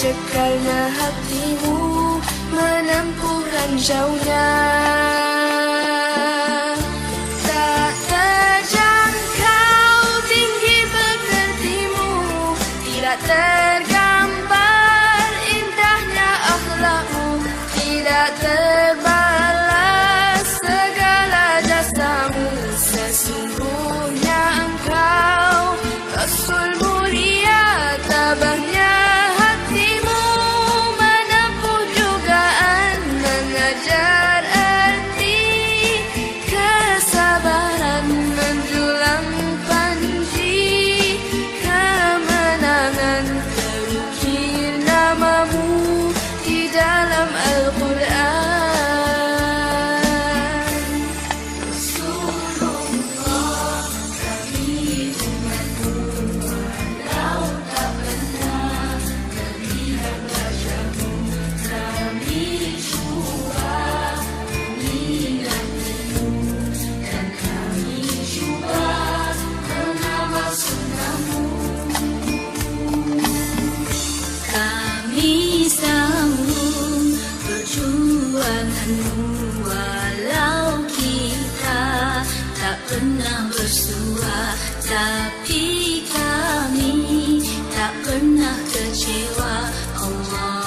cekalnya hatimu menempuh ranjaunya. Tergambar indahnya akhlakmu Tidak ter Tuhanmu Walau kita tak pernah bersua Tapi kami tak pernah kecewa Allah